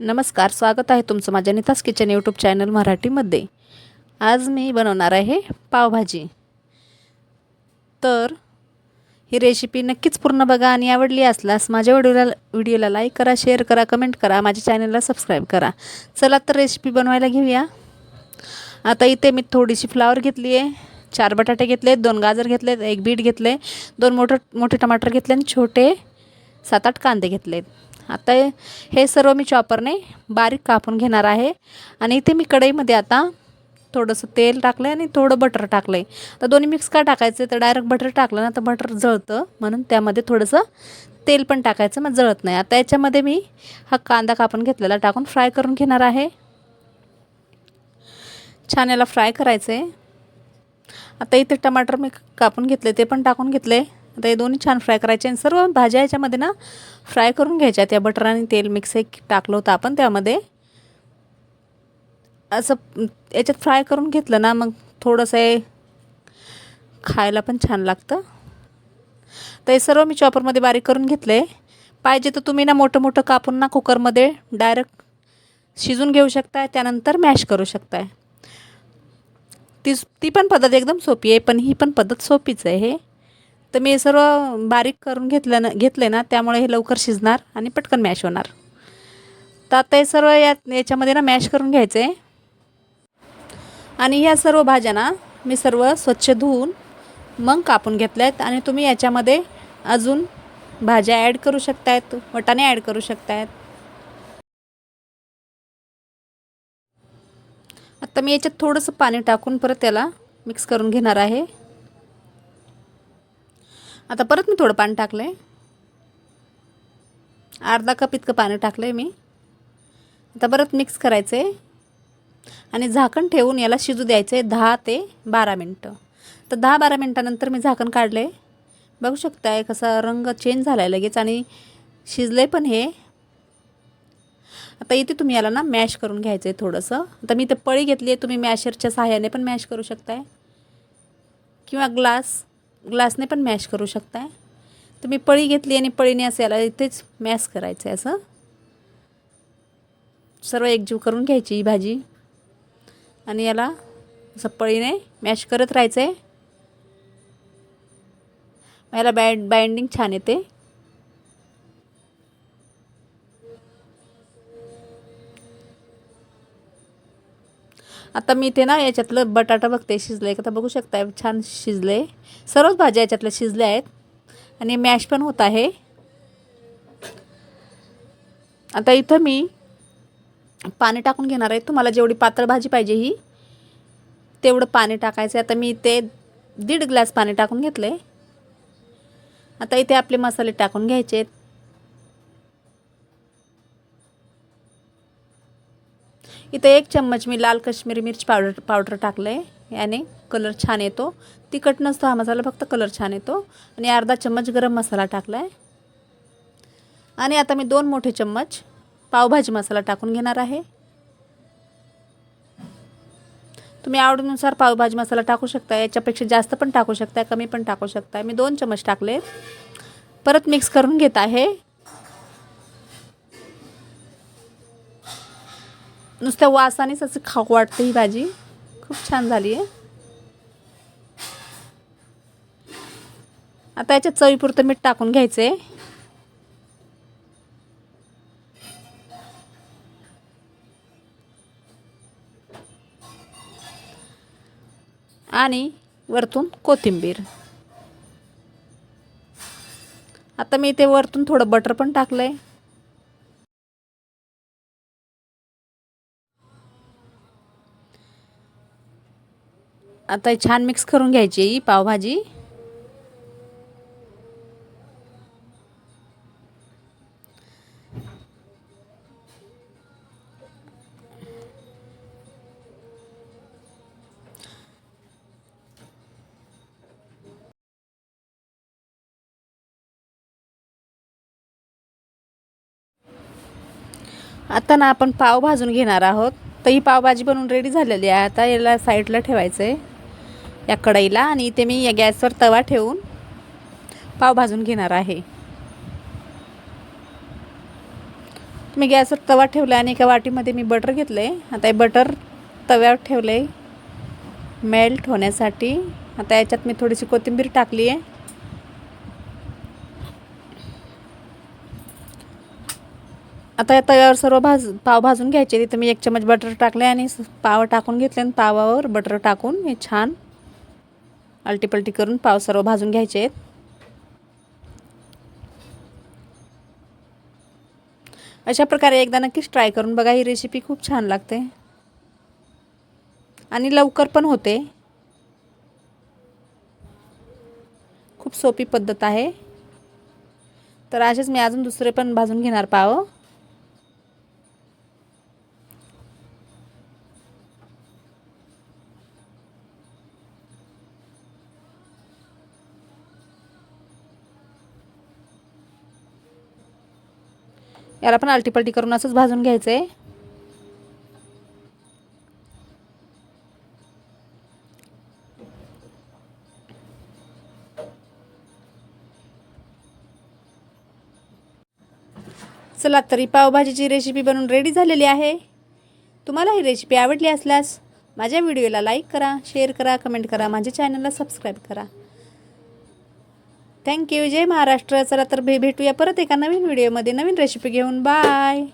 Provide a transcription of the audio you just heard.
नमस्कार स्वागत आहे तुमचं माझ्या नितास किचन यूट्यूब चॅनल मराठीमध्ये. आज मी बनवणार आहे पावभाजी. तर ही रेसिपी नक्कीच पूर्ण बघा आणि आवडली असल्यास माझ्या व्हिडिओला व्हिडिओला लाईक करा शेअर करा कमेंट करा माझ्या चॅनलला सबस्क्राईब करा. चला तर रेसिपी बनवायला घेऊया. आता इथे मी थोडीशी फ्लावर घेतली आहे. चार बटाटे घेतले दोन गाजर घेतले एक बीट घेतले दोन मोठं मोठे टमाटर घेतले आणि छोटे सात आठ कांदे घेतलेत. आता हे- सर्व मी चॉपरने बारीक कापून घेणार आहे. आणि इथे मी कढईमध्ये आता थोडंसं तेल टाकलं आहे आणि थोडं बटर टाकलं आहे तर दोन्ही मिक्स का टाकायचं तर डायरेक्ट बटर टाकलं ना तर बटर जळतं. म्हणून त्यामध्ये थोडंसं तेल पण टाकायचं मग जळत नाही. आता याच्यामध्ये मी हा कांदा कापून घेतलेला टाकून फ्राय करून घेणार आहे. छान याला फ्राय करायचं आहे आता इथे टमाटर मी कापून घेतले ते पण टाकून घेतले आता हे दोन्ही छान फ्राय करायचे आणि सर्व भाज्या याच्यामध्ये ना फ्राय करून घ्यायच्या. त्या बटर आणि तेल मिक्स एक टाकलं होतं आपण त्यामध्ये. असं याच्यात फ्राय करून घेतलं ना मग थोडंसं हे खायला पण छान लागतं. तर हे सर्व मी चॉपरमध्ये बारीक करून घेतले. पाहिजे तर तुम्ही ना मोठं मोठं कापून ना कुकरमध्ये डायरेक्ट शिजून घेऊ शकताय त्यानंतर मॅश करू शकताय. ती ती पण पद्धत एकदम सोपी आहे पण ही पण पद्धत सोपीच आहे हे. तर मी सर्व बारीक करून घेतलं ना घेतले ना त्यामुळे हे लवकर शिजणार आणि पटकन मॅश होणार. तर आता हे सर्व या याच्यामध्ये ना मॅश करून घ्यायचं आहे आणि ह्या सर्व भाज्या ना मी सर्व स्वच्छ धुवून मग कापून घेतल्या आहेत आणि तुम्ही याच्यामध्ये अजून भाज्या ॲड करू शकतायत वटाणे ॲड करू शकतायत. आता मी याच्यात थोडंसं पाणी टाकून परत त्याला मिक्स करून घेणार आहे. आता परत मी थोडं पाणी टाकलं आहे अर्धा कप इतकं पाणी टाकलं आहे मी. आता परत मिक्स करायचं आहे आणि झाकण ठेवून याला शिजू द्यायचं आहे दहा ते बारा मिनटं. तर दहा बारा मिनटानंतर मी झाकण काढले बघू शकताय कसा रंग चेंज झाला आहे लगेच आणि शिजले पण हे. आता इथे तुम्ही याला ना मॅश करून घ्यायचं आहे थोडंसं. आता मी इथे पळी घेतली आहे तुम्ही मॅशरच्या सहाय्याने पण मॅश करू शकताय. किंवा ग्लास ग्लासने पण मॅश करू शकताय. तर मी पळी घेतली आणि पळीने असं याला इथेच मॅश करायचं आहे असं. सर्व एकजीव करून घ्यायची ही भाजी. आणि याला असं पळीने मॅश करत राहायचं आहे याला बॅ बाइंडिंग छान येते. आता मी ते ना याच्यातलं बटाटा बघते शिजलं आहे का तर बघू शकता छान शिजले सर्वच भाज्या याच्यातल्या शिजल्या आहेत. आणि मॅश पण होत आहे. आता इथं मी पाणी टाकून घेणार आहे. तुम्हाला जेवढी पातळ भाजी पाहिजे ही तेवढं पाणी टाकायचं आहे आता मी ते दीड ग्लास पाणी टाकून घेतलं आहे आता इथे आपले मसाले टाकून घ्यायचे आहेत इथं एक चम्मच मी लाल काश्मीरी मिर्च पावडर पावडर टाकलं आहे याने कलर छान येतो. तिखट नसतो हा मसाला फक्त कलर छान येतो. आणि अर्धा चम्मच गरम मसाला टाकला आहे आणि आता मी दोन मोठे चम्मच पावभाजी मसाला टाकून घेणार आहे. तुम्ही आवडीनुसार पावभाजी मसाला टाकू शकता. याच्यापेक्षा जास्त पण टाकू शकता कमी पण टाकू शकता. मी दोन चम्मच टाकले परत मिक्स करून घेत आहे. नुसत्या वासानेच असं खाऊ वाटतं ही भाजी. खूप छान झाली आहे. आता याच्यात चवीपुरतं मीठ टाकून घ्यायचं आहे आणि वरतून कोथिंबीर. आता मी ते वरतून थोडं बटर पण टाकलं आहे आता छान मिक्स करून घ्यायची ही पावभाजी. आता ना आपण पाव भाजून घेणार आहोत. तर ही पावभाजी बनवून रेडी झालेली आहे. आता याला साईडला ठेवायचं आहे या कढईला आणि इथे मी या गॅसवर तवा ठेवून पाव भाजून घेणार आहे. मी गॅसवर तवा ठेवला आणि एका वाटीमध्ये मी बटर घेतलं. आहे आता हे बटर तव्यावर ठेवलं. आहे मेल्ट होण्यासाठी. आता याच्यात मी थोडीशी कोथिंबीर टाकली आहे. आता या तव्यावर सर्व भाज पाव भाजून घ्यायचे. तिथं मी एक चमच बटर टाकले आणि पाव टाकून घेतले आणि पावावर बटर टाकून हे छान अलटीपलटी करून पाव सर्व भाजून घ्यायचे आहेत. अशा प्रकारे एकदा नक्कीच ट्राय करून बघा ही रेसिपी खूप छान लागते. आणि लवकर पण होते. खूप सोपी पद्धत आहे. तर असेच मी अजून दुसरे पण भाजून घेणार पाव. याला पण आलटीपलटी करून असंच भाजून घ्यायचं आहे चला तरी पावभाजीची रेसिपी बनवून रेडी झालेली आहे. तुम्हाला ही रेसिपी आवडली असल्यास माझ्या व्हिडिओला लाईक करा शेअर करा कमेंट करा माझ्या चॅनलला सबस्क्राईब करा. Thank you Jai Maharashtra. चला तर भे भेटूया परत एका नवीन व्हिडिओमध्ये. नवीन रेसिपी घेऊन. बाय